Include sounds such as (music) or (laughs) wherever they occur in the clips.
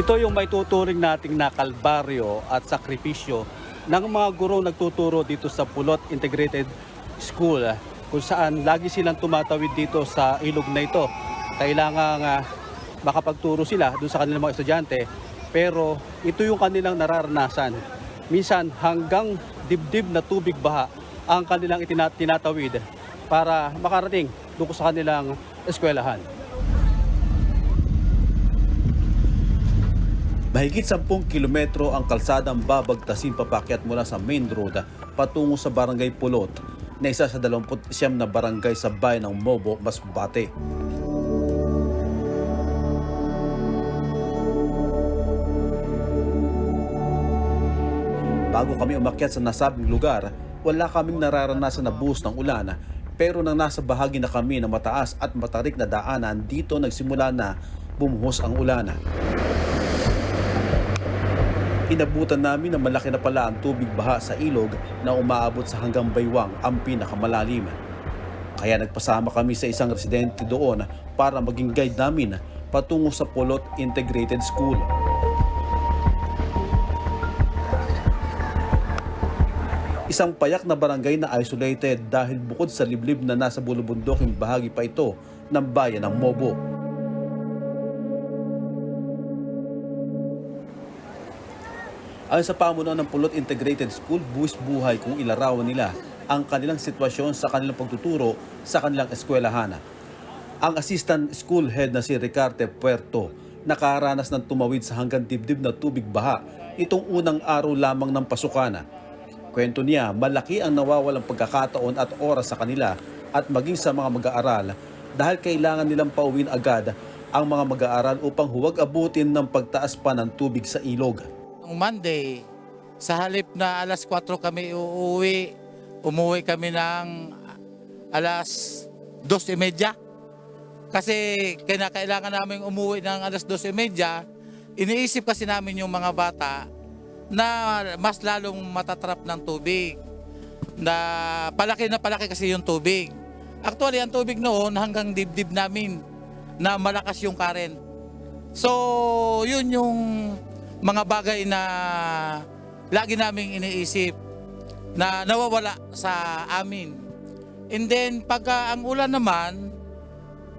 Ito yung may tuturing nating na kalbaryo at sakripisyo ng mga guro nagtuturo dito sa Pulot Integrated School kung saan lagi silang tumatawid dito sa ilog na ito. Kailangan uh, makapagturo sila doon sa kanilang mga estudyante pero ito yung kanilang nararanasan. Minsan hanggang dibdib na tubig baha ang kanilang itina- tinatawid para makarating doon sa kanilang eskwelahan. Mahigit 10 kilometro ang kalsadang babagtasin papakyat mula sa main road patungo sa Barangay Pulot na isa sa 29 na barangay sa bayan ng Mobo, Masbate. Bago kami umakyat sa nasabing lugar, wala kaming nararanasan na buhos ng ulan pero nang nasa bahagi na kami ng mataas at matarik na daanan dito nagsimula na bumuhos ang ulan. Inabutan namin na malaki na pala ang tubig baha sa ilog na umaabot sa hanggang baywang ang pinakamalalim. Kaya nagpasama kami sa isang residente doon para maging guide namin patungo sa Polot Integrated School. Isang payak na barangay na isolated dahil bukod sa liblib na nasa bulubundoking bahagi pa ito ng bayan ng Mobo. Ayon sa pamunuan ng Pulot Integrated School, buwis buhay kung ilarawan nila ang kanilang sitwasyon sa kanilang pagtuturo sa kanilang eskwelahan. Ang assistant school head na si Ricarte Puerto nakaranas ng tumawid sa hanggang dibdib na tubig baha itong unang araw lamang ng pasukana. Kwento niya, malaki ang nawawalang pagkakataon at oras sa kanila at maging sa mga mag-aaral dahil kailangan nilang pauwin agad ang mga mag-aaral upang huwag abutin ng pagtaas pa ng tubig sa ilog. Monday, sa halip na alas 4 kami uuwi, umuwi kami ng alas 2.30. Kasi kinakailangan namin umuwi ng alas 2.30, iniisip kasi namin yung mga bata na mas lalong matatrap ng tubig. Na palaki na palaki kasi yung tubig. Actually, ang tubig noon hanggang dibdib namin na malakas yung current. So, yun yung mga bagay na lagi naming iniisip na nawawala sa amin. And then pagka ang ulan naman,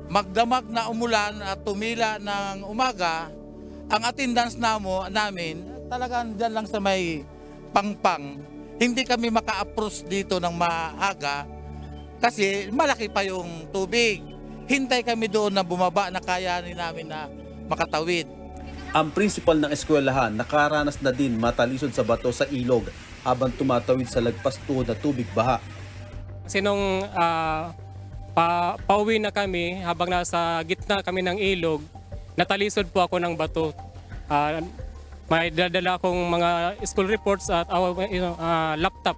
magdamag na umulan at tumila ng umaga, ang attendance namo, namin talagang dyan lang sa may pangpang. Hindi kami maka-approach dito ng maaga kasi malaki pa yung tubig. Hintay kami doon na bumaba na kayanin namin na makatawid. Ang principal ng eskwelahan nakaranas na din matalisod sa bato sa ilog habang tumatawid sa lagpas tuhod na tubig baha. Kasi nung ah, pa, pauwi na kami, habang nasa gitna kami ng ilog, natalisod po ako ng bato. Ah, may dadala akong mga school reports at know, ah, laptop.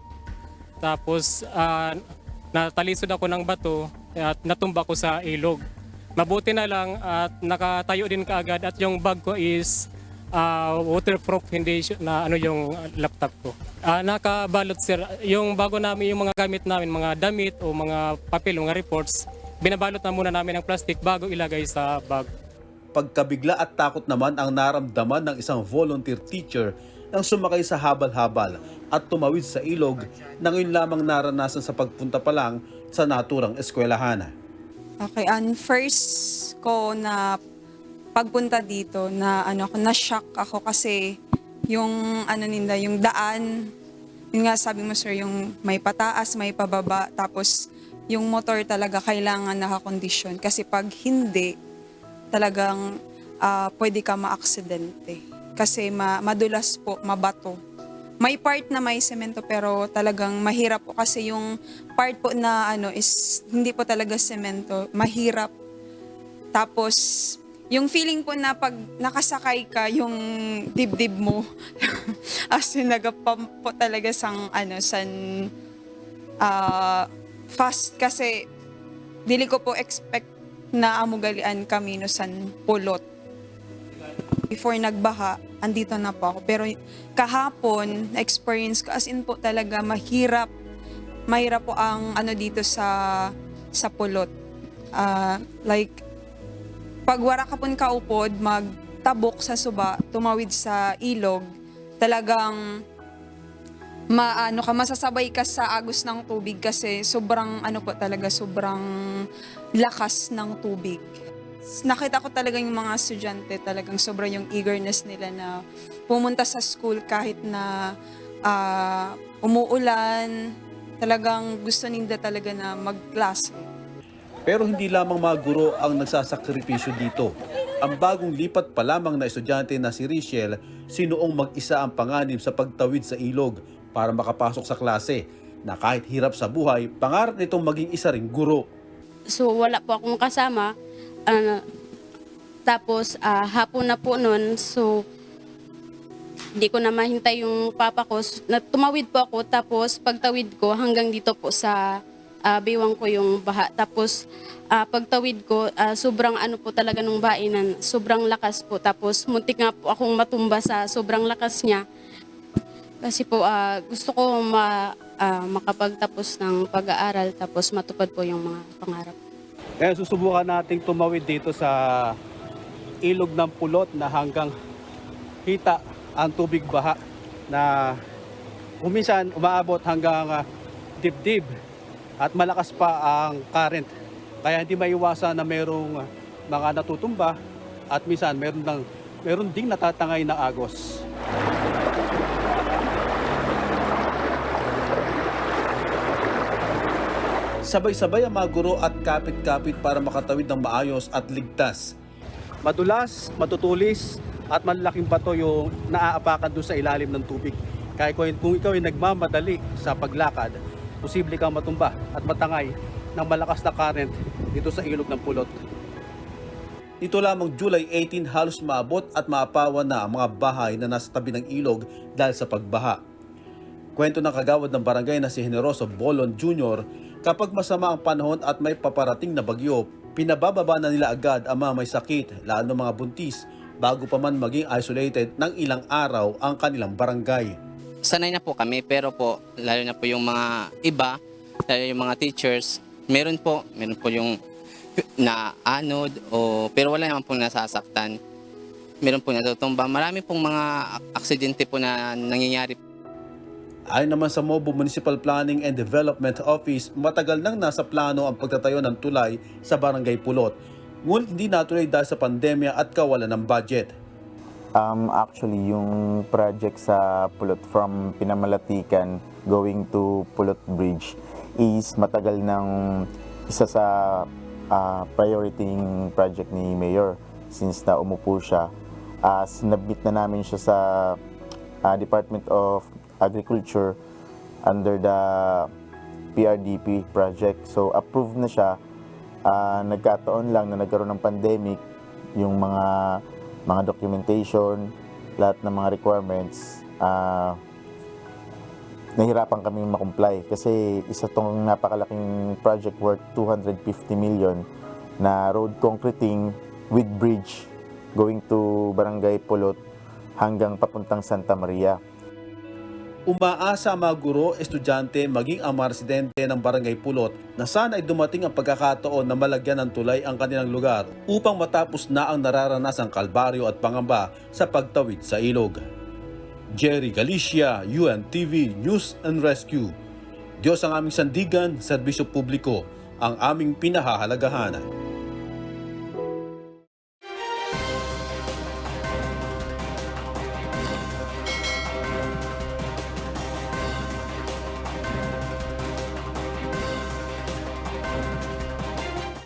Tapos ah, natalisod ako ng bato at natumba ko sa ilog. Mabuti na lang at nakatayo din kaagad at yung bag ko is ah, waterproof hindi na ano yung laptop ko. Ah, nakabalot sir, yung bago namin yung mga gamit namin, mga damit o mga papel, mga reports, binabalot na muna namin ng plastic bago ilagay sa bag. Pagkabigla at takot naman ang naramdaman ng isang volunteer teacher nang sumakay sa habal-habal at tumawid sa ilog na ngayon lamang naranasan sa pagpunta pa lang sa naturang eskwelahan. Okay, ang first ko na pagpunta dito na ano ako na-shock ako kasi yung ano ninda, yung daan, yun nga sabi mo sir, yung may pataas, may pababa, tapos yung motor talaga kailangan nakakondisyon kasi pag hindi, talagang ah, pwede ka maaksidente. Kasi ma- madulas po, mabato. May part na may semento pero talagang mahirap po kasi yung part po na ano is hindi po talaga semento, mahirap. Tapos yung feeling po na pag nakasakay ka, yung dibdib mo, (laughs) as in po talaga sang ano, san ah, fast kasi dili ko po expect na amugalian kami no san pulot. Before nagbaha, andito na po ako. Pero kahapon, na-experience ko, as in po talaga, mahirap. Mahirap po ang ano dito sa sa pulot. Ah, like, pag wara ka pun kaupod, mag tabok sa suba, tumawid sa ilog, talagang maano ka masasabay ka sa agos ng tubig kasi sobrang ano po talaga sobrang lakas ng tubig. Nakita ko talaga yung mga estudyante talagang sobrang yung eagerness nila na pumunta sa school kahit na ah, umuulan, talagang gusto nila talaga na magklase. Pero hindi lamang mga guro ang nagsasakripisyo dito. Ang bagong lipat pa lamang na estudyante na si Richelle, sinuong mag-isa ang panganib sa pagtawid sa ilog para makapasok sa klase na kahit hirap sa buhay, pangarap nitong maging isa ring guro. So wala po akong kasama. Ano, tapos ah, hapon na po noon, so di ko na mahintay yung papa ko. Tumawid po ako, tapos pagtawid ko hanggang dito po sa ah, biwang ko yung baha. Tapos ah, pagtawid ko, ah, sobrang ano po talaga nung bainan, sobrang lakas po. Tapos muntik nga po akong matumba sa sobrang lakas niya. Kasi po ah, gusto ko ma, ah, makapagtapos ng pag-aaral tapos matupad po yung mga pangarap. Kaya susubukan nating tumawid dito sa ilog ng pulot na hanggang hita ang tubig baha na kuminsan umaabot hanggang ah, dibdib at malakas pa ang current. Kaya hindi maiwasan na ah, mga natutumba at minsan meron, ng, meron ding natatangay na agos. Sabay-sabay ang mga guro at kapit-kapit para makatawid ng maayos at ligtas. Madulas, matutulis, at malalaking bato yung naaapakan doon sa ilalim ng tubig. Kaya kung, kung ikaw ay nagmamadali sa paglakad, posible kang matumba at matangay ng malakas na current dito sa ilog ng pulot. Ito lamang July 18 halos maabot at maapawan na ang mga bahay na nasa tabi ng ilog dahil sa pagbaha. Kwento ng kagawad ng barangay na si Generoso Bolon Jr., kapag masama ang panahon at may paparating na bagyo, pinabababa na nila agad ang mga may sakit, lalo mga buntis, bago pa man maging isolated ng ilang araw ang kanilang barangay. sanay na po kami pero po lalo na po yung mga iba, lalo yung mga teachers, meron po, meron po yung na anod o pero wala naman pong nasasaktan. Meron po natutumba. Marami pong mga aksidente po na nangyayari Ayon naman sa Mobo Municipal Planning and Development Office, matagal nang nasa plano ang pagtatayo ng tulay sa Barangay Pulot. Ngunit hindi natuloy dahil sa pandemya at kawalan ng budget. Um, actually, yung project sa Pulot from Pinamalatikan going to Pulot Bridge is matagal ng isa sa ah, priority project ni Mayor since na umupo siya. Uh, sinabit na namin siya sa ah, Department of Agriculture under the PRDP project. So approved na siya. Ah, nagkataon lang na nagkaroon ng pandemic, yung mga mga documentation, lahat ng mga requirements, ah nahirapan kami makomply kasi isa tong napakalaking project worth 250 million na road concreting with bridge going to Barangay Pulot hanggang papuntang Santa Maria. Umaasa ang mga guro, estudyante, maging ang mga residente ng Barangay Pulot na sana ay dumating ang pagkakataon na malagyan ng tulay ang kanilang lugar upang matapos na ang nararanasang kalbaryo at pangamba sa pagtawid sa ilog. Jerry Galicia, UNTV News and Rescue. Diyos ang aming sandigan, serbisyo publiko, ang aming pinahahalagahanan.